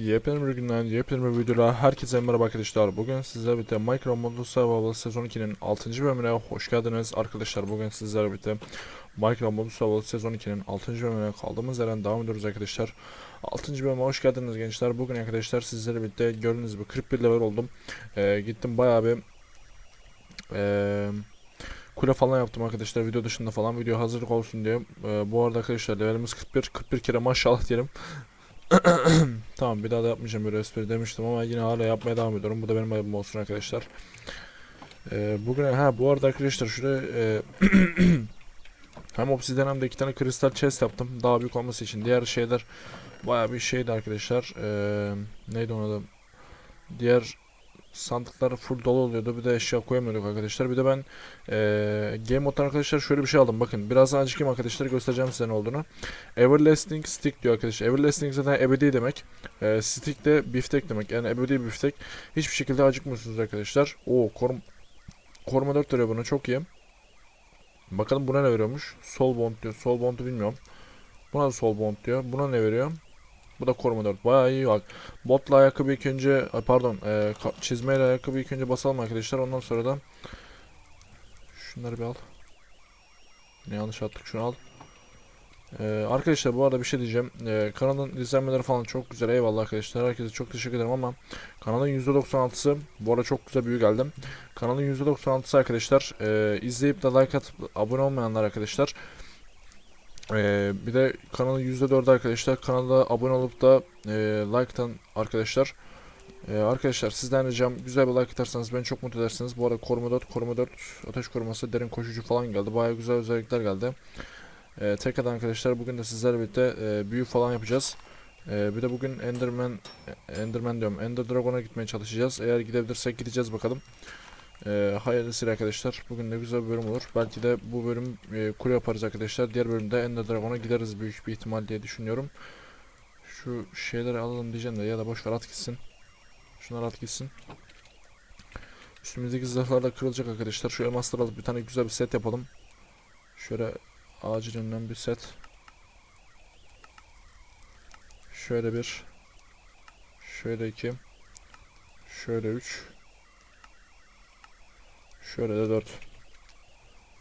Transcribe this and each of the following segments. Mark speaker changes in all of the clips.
Speaker 1: Yepyeni bir günden, yepyeni bir videoda herkese merhaba arkadaşlar. Bugün sizlerle birlikte Modlu Survival sezon 2'nin 6. bölümüne hoş geldiniz arkadaşlar. Bugün sizlerle birlikte Modlu Survival sezon 2'nin 6. bölümüne kaldığımız yerden devam ediyoruz arkadaşlar. 6. bölüme hoş geldiniz gençler. Bugün arkadaşlar sizlerle birlikte gördüğünüz gibi 41 level oldum. Ee, gittim bayağı bir ee, kule falan yaptım arkadaşlar video dışında falan video hazırlık olsun diye. Ee, bu arada arkadaşlar levelimiz 41 41 kere maşallah diyelim. Tamam bir daha da yapmayacağım böyle espri demiştim ama yine hala yapmaya devam ediyorum. Bu da benim ayıbım olsun arkadaşlar. Ee, bugün ha bu arada arkadaşlar şuraya e, hem obsidian hem de iki tane kristal chest yaptım. Daha büyük olması için. Diğer şeyler baya bir şeydi arkadaşlar. Ee, neydi onun adı? Diğer sandıklar full dolu oluyordu. Bir de eşya koyamıyorduk arkadaşlar. Bir de ben e, Game Mode'dan arkadaşlar şöyle bir şey aldım. Bakın birazdan acıkayım arkadaşlar göstereceğim size ne olduğunu. Everlasting Stick diyor arkadaşlar. Everlasting zaten ebedi demek. E, stick de biftek demek. Yani ebedi biftek. Hiçbir şekilde acıkmıyorsunuz arkadaşlar. Oo korum koruma 4 veriyor buna çok iyi. Bakalım buna ne veriyormuş? Sol bond diyor. Sol bondu bilmiyorum. Buna da sol bond diyor. Buna ne veriyor? Bu da koruma 4. Bayağı iyi bak. Botla ayakkabı ilk önce ay pardon e, çizmeyle ayakkabı ilk önce basalım arkadaşlar. Ondan sonra da şunları bir al. Ne yanlış attık şunu al. Ee, arkadaşlar bu arada bir şey diyeceğim. Ee, kanalın izlenmeleri falan çok güzel. Eyvallah arkadaşlar. Herkese çok teşekkür ederim ama kanalın %96'sı bu arada çok güzel büyük geldim. Kanalın %96'sı arkadaşlar e, izleyip de like atıp abone olmayanlar arkadaşlar. Ee, bir de kanalın %4'ü arkadaşlar kanala abone olup da e, like atan arkadaşlar. Ee, arkadaşlar sizden ricam güzel bir like atarsanız beni çok mutlu edersiniz. Bu arada koruma 4, koruma 4, ateş koruması, derin koşucu falan geldi. Bayağı güzel özellikler geldi. Ee, tekrardan arkadaşlar bugün de sizlerle birlikte e, büyü falan yapacağız. Ee, bir de bugün Enderman, Enderman diyorum, Ender Dragon'a gitmeye çalışacağız. Eğer gidebilirsek gideceğiz bakalım. Ee, hayırlısıyla arkadaşlar. Bugün de güzel bir bölüm olur. Belki de bu bölüm e, kule yaparız arkadaşlar. Diğer bölümde Ender Dragon'a gideriz büyük bir ihtimal diye düşünüyorum. Şu şeyleri alalım diyeceğim de ya da boş ver at gitsin. Şunlar at gitsin. Üstümüzdeki zırhlar da kırılacak arkadaşlar. Şu elmasları alıp bir tane güzel bir set yapalım. Şöyle acilinden bir set. Şöyle bir. Şöyle iki. Şöyle üç. Şöyle de dört.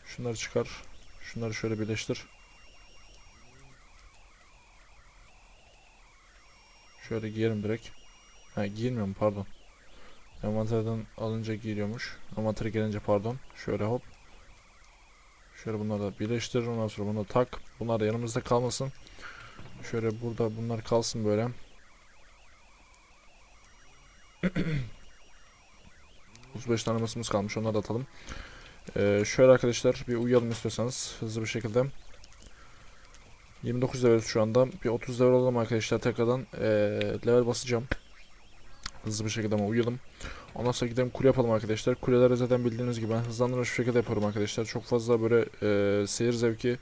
Speaker 1: Şunları çıkar. Şunları şöyle birleştir. Şöyle giyerim direkt. Ha giyilmiyorum pardon. Envanterden alınca giyiliyormuş. Envantere gelince pardon. Şöyle hop. Şöyle bunları da birleştir. Ondan sonra bunu tak. Bunlar da yanımızda kalmasın. Şöyle burada bunlar kalsın böyle. beş tane masamız kalmış. Onları da atalım. Ee, şöyle arkadaşlar bir uyuyalım istiyorsanız hızlı bir şekilde. 29 level şu anda. Bir 30 level olalım arkadaşlar tekrardan. Ee, level basacağım. Hızlı bir şekilde ama uyuyalım. Ondan sonra gidelim kule yapalım arkadaşlar. Kuleleri zaten bildiğiniz gibi ben hızlandırılmış bir şekilde yapıyorum arkadaşlar. Çok fazla böyle e, seyir zevki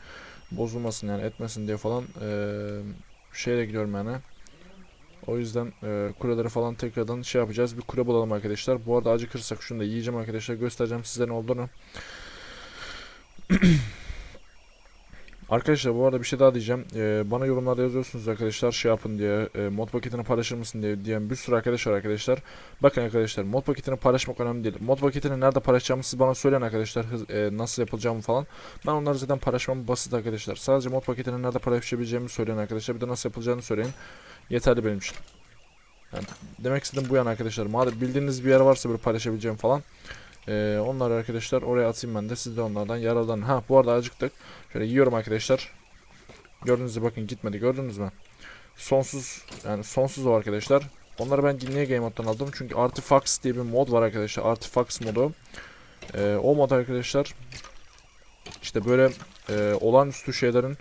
Speaker 1: bozulmasın yani etmesin diye falan e, şeyle gidiyorum yani. O yüzden e, kuleleri falan tekrardan şey yapacağız. Bir kule bulalım arkadaşlar. Bu arada acıkırsak şunu da yiyeceğim arkadaşlar. Göstereceğim size ne olduğunu. Arkadaşlar bu arada bir şey daha diyeceğim. Ee, bana yorumlarda yazıyorsunuz arkadaşlar şey yapın diye e, mod paketini paylaşır mısın diye diyen bir sürü arkadaş var arkadaşlar. Bakın arkadaşlar mod paketini paylaşmak önemli değil. Mod paketini nerede paylaşacağımı siz bana söyleyin arkadaşlar. Hız, e, nasıl yapılacağımı falan. Ben onları zaten paylaşmam basit arkadaşlar. Sadece mod paketini nerede paylaşabileceğimi söyleyin arkadaşlar. Bir de nasıl yapılacağını söyleyin. Yeterli benim için. Yani demek istediğim bu yani arkadaşlar. Madem bildiğiniz bir yer varsa böyle paylaşabileceğim falan. Ee, onları arkadaşlar oraya atayım ben de. Siz de onlardan yararlanın. Ha bu arada acıktık. Şöyle yiyorum arkadaşlar. Gördüğünüz gibi bakın gitmedi. Gördünüz mü? Sonsuz yani sonsuz o arkadaşlar. Onları ben niye Game Mode'dan aldım? Çünkü Artifacts diye bir mod var arkadaşlar. Artifacts modu. Ee, o mod arkadaşlar işte böyle e, olağanüstü şeylerin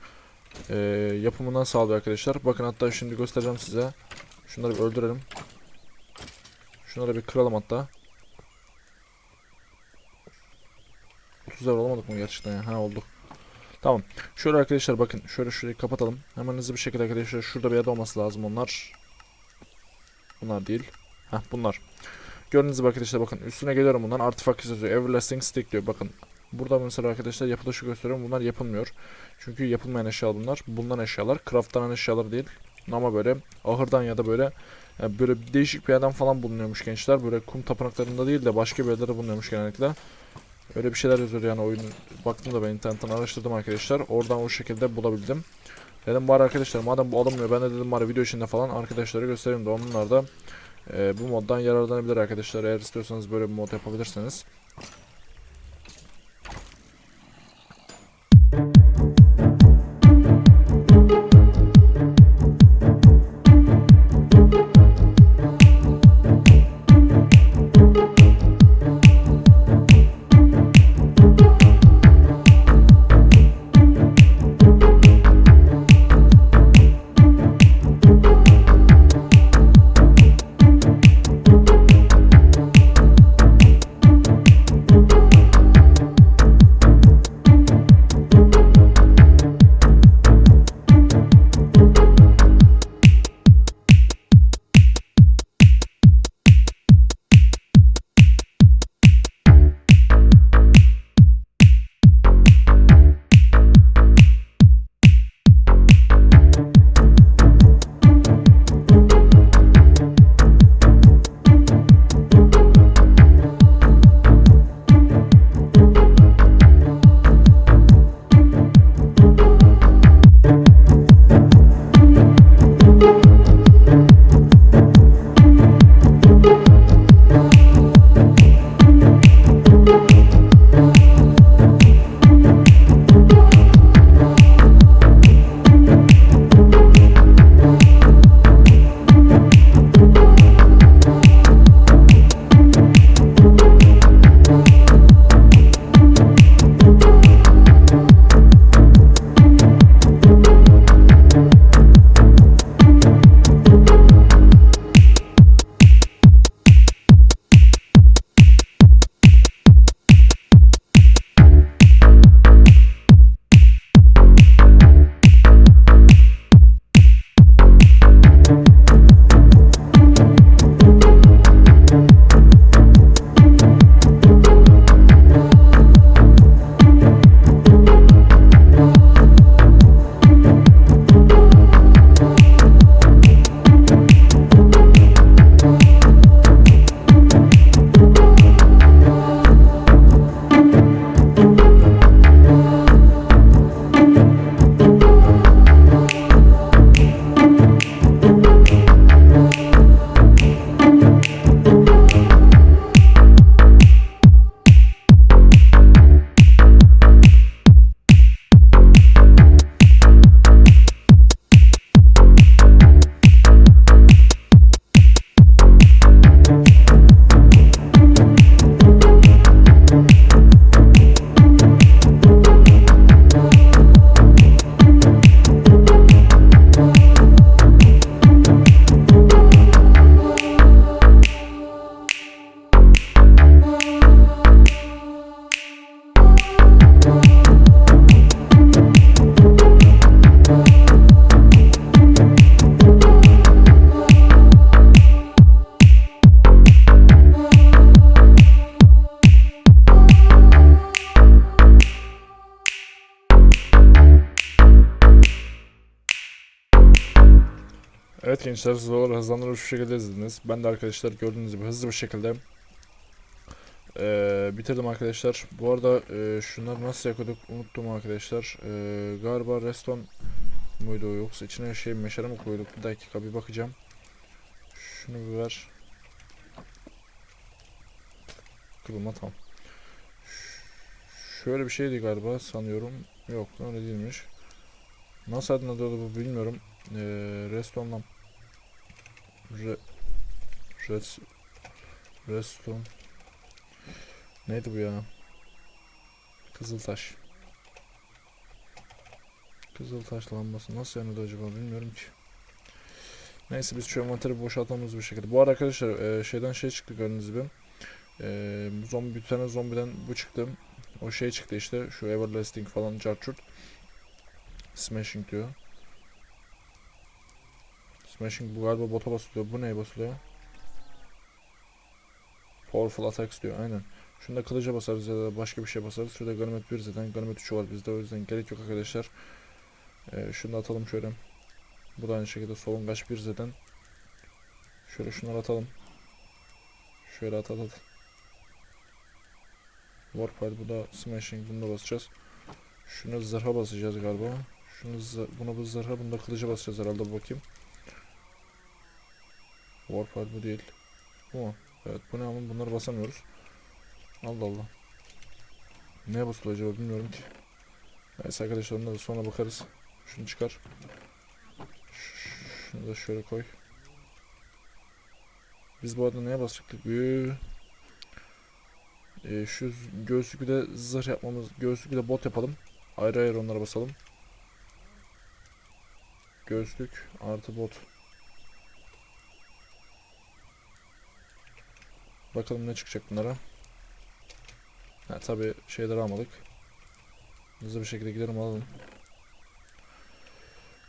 Speaker 1: e, yapımından sağlıyor arkadaşlar. Bakın hatta şimdi göstereceğim size. Şunları bir öldürelim. Şunları bir kıralım hatta. 30 level olmadık mı gerçekten ya? Ha olduk. Tamam. Şöyle arkadaşlar bakın. Şöyle şurayı kapatalım. Hemen hızlı bir şekilde arkadaşlar şurada bir yerde olması lazım onlar. Bunlar değil. Heh bunlar. Gördüğünüz gibi arkadaşlar bakın üstüne geliyorum bundan artifact yazıyor. Everlasting stick diyor bakın. Burada mesela arkadaşlar yapılışı gösteriyorum. Bunlar yapılmıyor. Çünkü yapılmayan eşya bunlar. Bulunan eşyalar. Craftlanan eşyalar değil. Ama böyle ahırdan ya da böyle Yani böyle bir değişik bir yerden falan bulunuyormuş gençler. Böyle kum tapınaklarında değil de başka bir yerlerde bulunuyormuş genellikle. Öyle bir şeyler yazıyor yani oyun. Baktım da ben internetten araştırdım arkadaşlar. Oradan o şekilde bulabildim. Dedim bari arkadaşlar madem bu alınmıyor ben de dedim bari video içinde falan arkadaşlara göstereyim de onlar da e, bu moddan yararlanabilir arkadaşlar. Eğer istiyorsanız böyle bir mod yapabilirsiniz. Gençler siz olarak hızlandırılmış bir şekilde izlediniz. Ben de arkadaşlar gördüğünüz gibi hızlı bir şekilde eee, bitirdim arkadaşlar. Bu arada eee şunları nasıl yakıyorduk unuttum arkadaşlar. Eee, galiba reston muydu yoksa içine şey meşale mi koyduk? Bir dakika bir bakacağım. Şunu bir ver. Kırılma tam. Ş- Şöyle bir şeydi galiba sanıyorum. Yok öyle değilmiş. Nasıl adını diyordu bu bilmiyorum. Eee restonla Re Res Reston Neydi bu ya? Kızıltaş. Kızıltaş lambası nasıl yanıyordu acaba bilmiyorum ki. Neyse biz şu envanteri boşaltamamız bir şekilde. Bu arada arkadaşlar e, şeyden şey çıktı gördüğünüz gibi. E, bu zombi bir tane zombiden bu çıktı. O şey çıktı işte şu everlasting falan carchurt. Smashing diyor. Smashing bu galiba bota basılıyor. Bu neye basılıyor? Powerful attacks diyor aynen. Şunda kılıca basarız ya da başka bir şey basarız. Şurada ganimet 1 zaten. Ganimet 3 var bizde o yüzden gerek yok arkadaşlar. Ee, şunu da atalım şöyle. Bu da aynı şekilde solungaç 1 zaten. Şöyle şunları atalım. Şöyle at at at. Warpile bu da smashing bunu da basacağız. Şunu zırha basacağız galiba. Şunu zı- bunu bu zırha bunu da kılıca basacağız herhalde bakayım. Warpile bu değil. Bu mu? Evet bu ne ama bunları basamıyoruz. Allah Allah. Neye basılıyor acaba bilmiyorum ki. Neyse arkadaşlar onlara da sonra bakarız. Şunu çıkar. Şunu da şöyle koy. Biz bu arada neye basacaktık? Ee, şu göğüslükü de zırh yapmamız, göğüslükü de bot yapalım. Ayrı ayrı onlara basalım. Göğüslük artı bot. Bakalım ne çıkacak bunlara. Ha tabi şeyleri almadık. Hızlı bir şekilde gidelim alalım.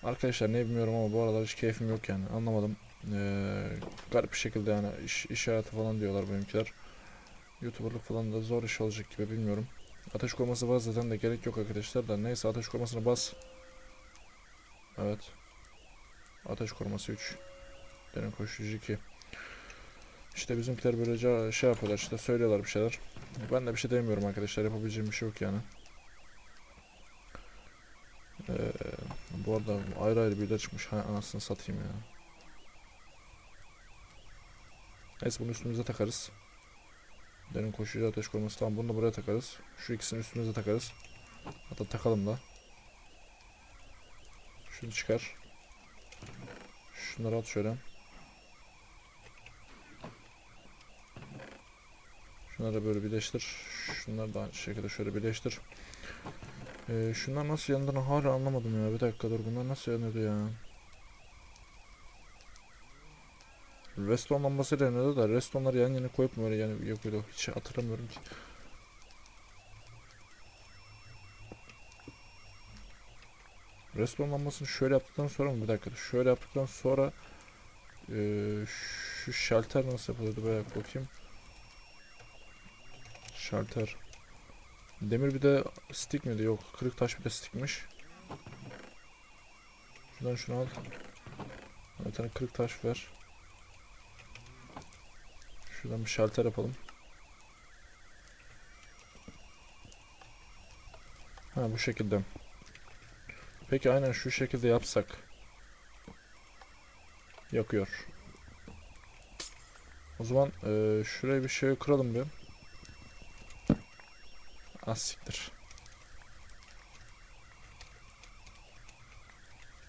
Speaker 1: Arkadaşlar ne bilmiyorum ama bu aralar hiç keyfim yok yani anlamadım. Ee, garip bir şekilde yani iş, iş hayatı falan diyorlar benimkiler. Youtuberlık falan da zor iş olacak gibi bilmiyorum. Ateş koruması var zaten de gerek yok arkadaşlar da neyse ateş korumasına bas. Evet. Ateş koruması 3. Derin koşucu 2. İşte bizimkiler böylece şey yapıyorlar işte söylüyorlar bir şeyler. Ben de bir şey demiyorum arkadaşlar yapabileceğim bir şey yok yani. Ee, bu arada ayrı ayrı bir çıkmış. Ha, anasını satayım ya. Neyse bunu üstümüze takarız. Derin koşucu ateş koruması tamam bunu da buraya takarız. Şu ikisini üstümüze takarız. Hatta takalım da. Şunu çıkar. Şunları at şöyle. Şunları böyle birleştir. Şunları da aynı şekilde şöyle birleştir. Ee, şunlar nasıl yandığını hala anlamadım ya. Bir dakika dur bunlar nasıl yanıyordu ya. Reston lambasıyla yanıyordu da restonları yan yana koyup mu öyle yani yakıyordu. Hiç hatırlamıyorum ki. Reston lambasını şöyle yaptıktan sonra mı? Bir dakika. Şöyle yaptıktan sonra eee, şu şalter nasıl yapılıyordu? Böyle bakayım. Şalter. Demir bir de stick miydi? Yok. Kırık taş bir de stickmiş. Şuradan şunu al. Bir tane kırık taş ver. Şuradan bir şalter yapalım. Ha bu şekilde. Peki aynen şu şekilde yapsak. Yakıyor. O zaman eee, şuraya bir şey kıralım bir. Az.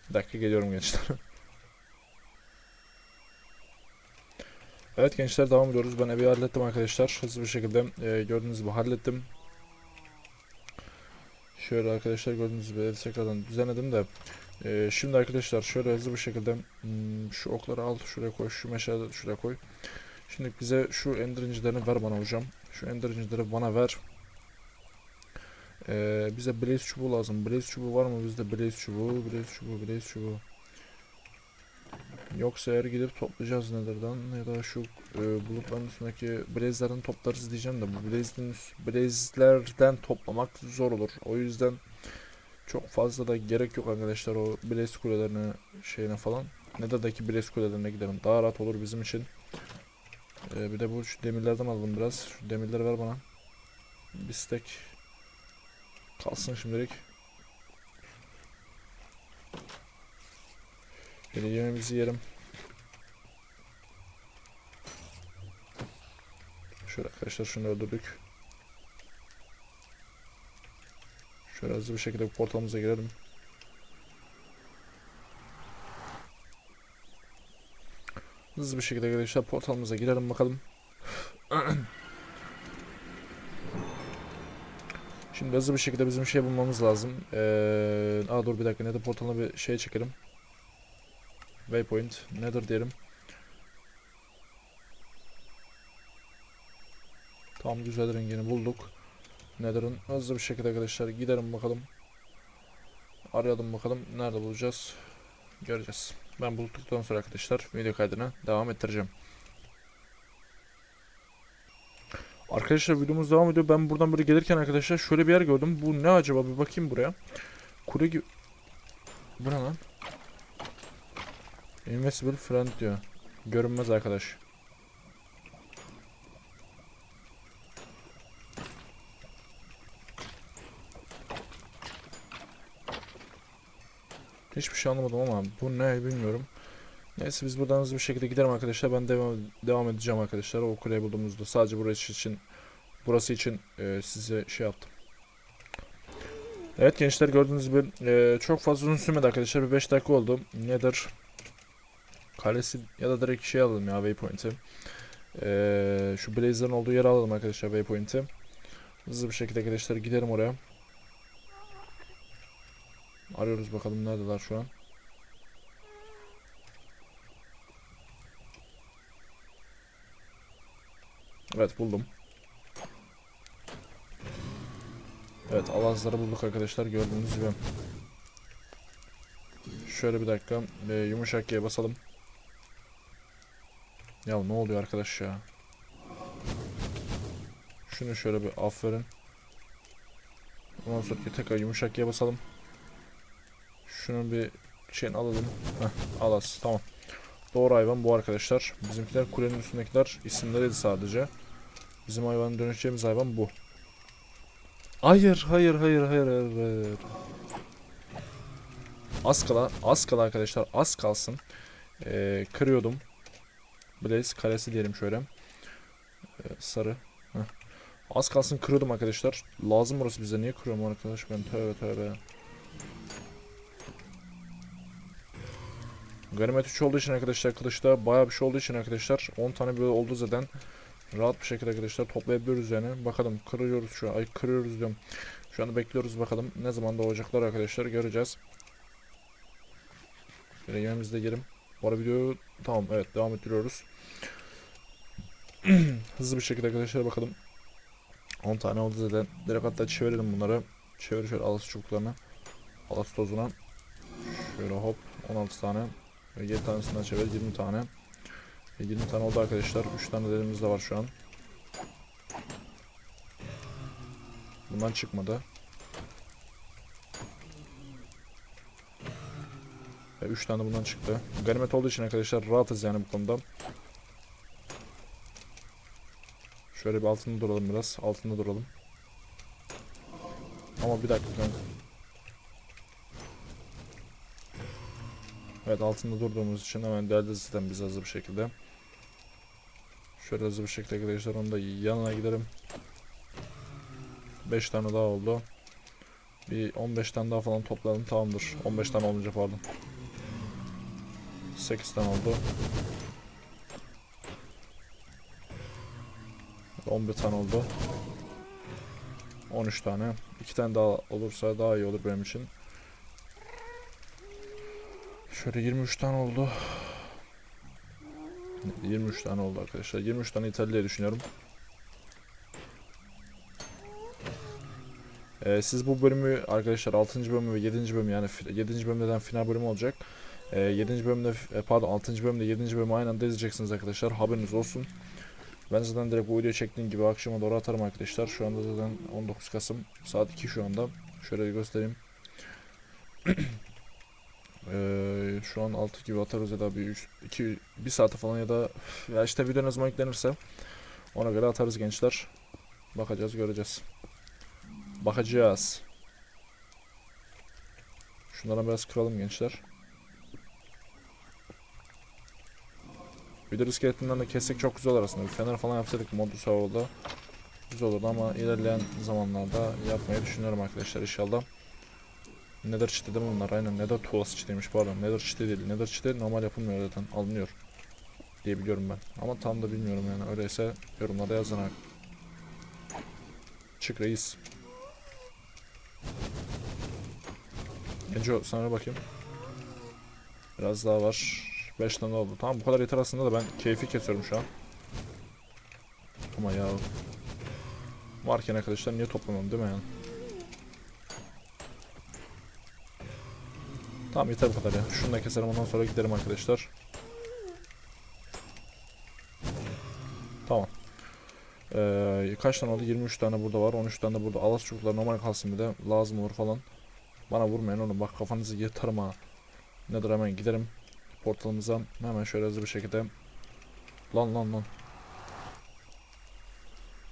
Speaker 1: Bir dakika geliyorum gençler. Evet gençler devam ediyoruz. Ben evi hallettim arkadaşlar. Hızlı bir şekilde eee, gördüğünüz gibi hallettim. Şöyle arkadaşlar gördüğünüz gibi evi tekrardan düzenledim de. eee, şimdi arkadaşlar şöyle hızlı bir şekilde hmm, şu okları al şuraya koy. Şu meşale şuraya koy. Şimdi bize şu ender incilerini ver bana hocam. Şu ender incileri bana ver. Ee, bize blaze çubuğu lazım. Blaze çubuğu var mı bizde? Blaze çubuğu, blaze çubuğu, blaze çubuğu. Yoksa eğer gidip toplayacağız Nether'dan ya da şu e, bulutların üstündeki blaze'lerden toplarız diyeceğim de bu blaze'lerin blaze'lerden toplamak zor olur. O yüzden çok fazla da gerek yok arkadaşlar o blaze kulelerine şeyine falan. Nether'daki blaze kulelerine gidelim. Daha rahat olur bizim için. Ee, bir de bu şu demirlerden alalım biraz. Şu demirleri ver bana. Bir stack. Kalsın şimdilik. Böyle yemeğimizi yiyelim. Şöyle arkadaşlar şunu öldürdük. Şöyle hızlı bir şekilde bu portalımıza girelim. Hızlı bir şekilde arkadaşlar portalımıza girelim bakalım. Şimdi hızlı bir şekilde bizim şey bulmamız lazım. Ee, aa dur bir dakika nether portalına bir şey çekelim. Waypoint nether diyelim. Tam güzel rengini bulduk. Nether'ın hızlı bir şekilde arkadaşlar gidelim bakalım. Arayalım bakalım nerede bulacağız. Göreceğiz. Ben bulduktan sonra arkadaşlar video kaydına devam ettireceğim. Arkadaşlar videomuz devam ediyor. Ben buradan böyle gelirken arkadaşlar şöyle bir yer gördüm. Bu ne acaba? Bir bakayım buraya. Kule gibi... Bu ne lan? Invisible friend diyor. Görünmez arkadaş. Hiçbir şey anlamadım ama bu ne bilmiyorum. Neyse biz buradan hızlı bir şekilde gidelim arkadaşlar. Ben devam, devam edeceğim arkadaşlar. O kuleyi bulduğumuzda sadece burası için burası için e, size şey yaptım. Evet gençler gördüğünüz gibi e, çok fazla uzun sürmedi arkadaşlar. Bir 5 dakika oldu. Nedir? Kalesi ya da direkt şey alalım ya waypoint'i. E, şu Blazer'ın olduğu yere alalım arkadaşlar waypoint'i. Hızlı bir şekilde arkadaşlar gidelim oraya. Arıyoruz bakalım neredeler şu an. Evet buldum. Evet alazları bulduk arkadaşlar gördüğünüz gibi. Şöyle bir dakika e, yumuşak G'ye basalım. Ya ne oluyor arkadaş ya? Şunu şöyle bir aferin. Ondan sonra tekrar yumuşak G'ye basalım. Şunu bir şeyin alalım. Heh, alas tamam. Doğru hayvan bu arkadaşlar. Bizimkiler kulenin üstündekiler isimleriydi sadece. Bizim hayvan dönüşeceğimiz hayvan bu. Hayır, hayır, hayır, hayır, hayır. hayır. Az kala, az kala arkadaşlar, az kalsın. Ee, kırıyordum. Blaze kalesi diyelim şöyle. Ee, sarı. Heh. Az kalsın kırıyordum arkadaşlar. Lazım burası bize. Niye kırıyorum arkadaş ben? Tövbe tövbe. Ganimet 3 olduğu için arkadaşlar kılıçta bayağı bir şey olduğu için arkadaşlar 10 tane böyle oldu zaten rahat bir şekilde arkadaşlar toplayabiliyoruz yani. Bakalım kırıyoruz şu. Ay kırıyoruz diyorum. Şu anda bekliyoruz bakalım ne zaman doğacaklar arkadaşlar göreceğiz. Şöyle yemeğimizi de yerim. Bu arada videoyu tamam evet devam ettiriyoruz. Hızlı bir şekilde arkadaşlar bakalım. 10 tane oldu zaten. Direkt hatta çevirelim bunları. Çevir şöyle alas çubuklarını. Alas tozuna. Şöyle hop 16 tane. 7 tanesinden çevir 20 tane. 20 tane oldu arkadaşlar. 3 tane de elimizde var şu an. Bundan çıkmadı. Ve 3 tane bundan çıktı. Ganimet olduğu için arkadaşlar rahatız yani bu konuda. Şöyle bir altında duralım biraz. Altında duralım. Ama bir dakika kanka. Evet altında durduğumuz için hemen deldi zaten biz hızlı bir şekilde. Şöyle hızlı bir şekilde arkadaşlar onu da yanına gidelim. 5 tane daha oldu. Bir 15 tane daha falan topladım tamamdır. 15 tane olunca pardon. 8 tane oldu. 11 tane oldu. 13 tane. 2 tane daha olursa daha iyi olur benim için. Şöyle 23 tane oldu. 23 tane oldu arkadaşlar. 23 tane diye düşünüyorum. Ee, siz bu bölümü arkadaşlar 6. bölümü ve 7. bölüm yani 7. bölümden final bölümü olacak. Ee, 7. bölümde e, pardon 6. bölümde 7. bölümü aynı anda izleyeceksiniz arkadaşlar. Haberiniz olsun. Ben zaten direkt bu video çektiğim gibi akşama doğru atarım arkadaşlar. Şu anda zaten 19 Kasım saat 2 şu anda. Şöyle göstereyim. Ee, şu an 6 gibi atarız ya da bir 3 2 1 saate falan ya da ya işte video ne zaman yüklenirse ona göre atarız gençler. Bakacağız, göreceğiz. Bakacağız. Şunlara biraz kıralım gençler. Video iskeletinden de kessek çok güzel olur aslında. Bir fener falan yapsaydık modus havalı güzel olurdu ama ilerleyen zamanlarda yapmayı düşünüyorum arkadaşlar inşallah. Nether çiti değil mi bunlar? Aynen Nether tuğlası çitiymiş pardon. Nether çiti değil. Nether çiti normal yapılmıyor zaten. Alınıyor. Diye biliyorum ben. Ama tam da bilmiyorum yani. Öyleyse yorumlarda yazın abi. Çık reis. Genco sana bakayım. Biraz daha var. 5 tane oldu. Tamam bu kadar yeter aslında da ben keyfi kesiyorum şu an. Ama ya. Varken arkadaşlar niye toplamam değil mi yani? Tamam yeter bu kadar ya. Şunu da keserim ondan sonra giderim arkadaşlar. Tamam. Ee, kaç tane oldu? 23 tane burada var. 13 tane de burada. Alas çubuklar normal kalsın bir de. Lazım olur falan. Bana vurmayın oğlum. Bak kafanızı yırtarım ha. Nedir hemen giderim. Portalımıza hemen şöyle hızlı bir şekilde Lan lan lan.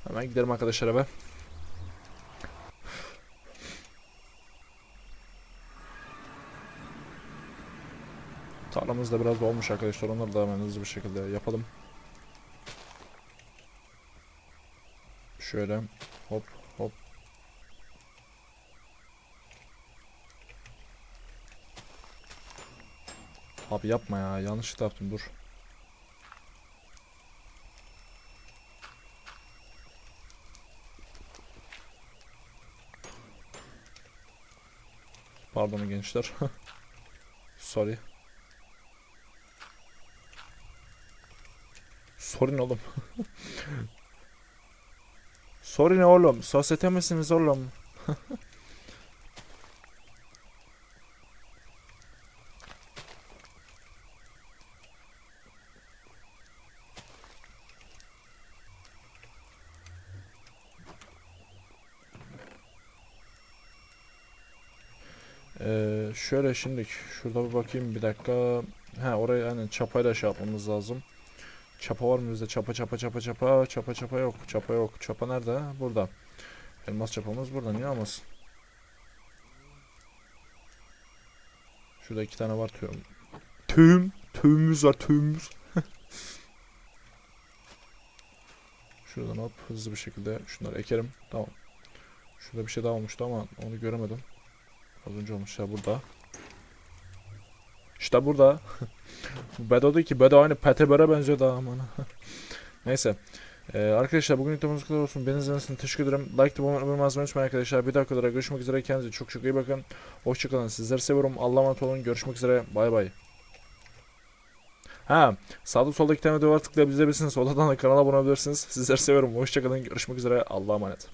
Speaker 1: Hemen gidelim arkadaşlar eve. Tarlamız da biraz dolmuş arkadaşlar. Onları da hemen hızlı bir şekilde yapalım. Şöyle hop hop. Abi yapma ya. Yanlışlıkla yaptım. Dur. Pardon gençler. Sorry. Sorry ne oğlum? Sorry ne oğlum? Sosyete misiniz oğlum? Ee, şöyle şimdi şurada bir bakayım bir dakika. Ha oraya hani çapayla şey yapmamız lazım. Çapa var mı bizde? Çapa çapa çapa çapa çapa çapa yok. Çapa yok. Çapa nerede? Burada. Elmas çapamız burada. Niye olmasın? Şurada iki tane var tüm. Tüm. Tüğümüz var tüğümüz. Şuradan hop hızlı bir şekilde şunları ekerim. Tamam. Şurada bir şey daha olmuştu ama onu göremedim. Az önce olmuş ya burada. İşte burada. Bu Bedo değil ki. Bedo aynı Petebör'e benziyor daha aman. Neyse. Ee, arkadaşlar bugün videomuz kadar olsun. Beni izlediğiniz için teşekkür ederim. Like de bulmayı unutmayın arkadaşlar. Bir dahaki olarak görüşmek üzere. Kendinize çok çok iyi bakın. Hoşçakalın. Sizleri seviyorum. Allah'a emanet olun. Görüşmek üzere. Bay bay. Ha, sağda solda iki tane video var tıklayabilirsiniz. Odadan da kanala abone olabilirsiniz. Sizleri seviyorum. Hoşçakalın. Görüşmek üzere. Allah'a emanet.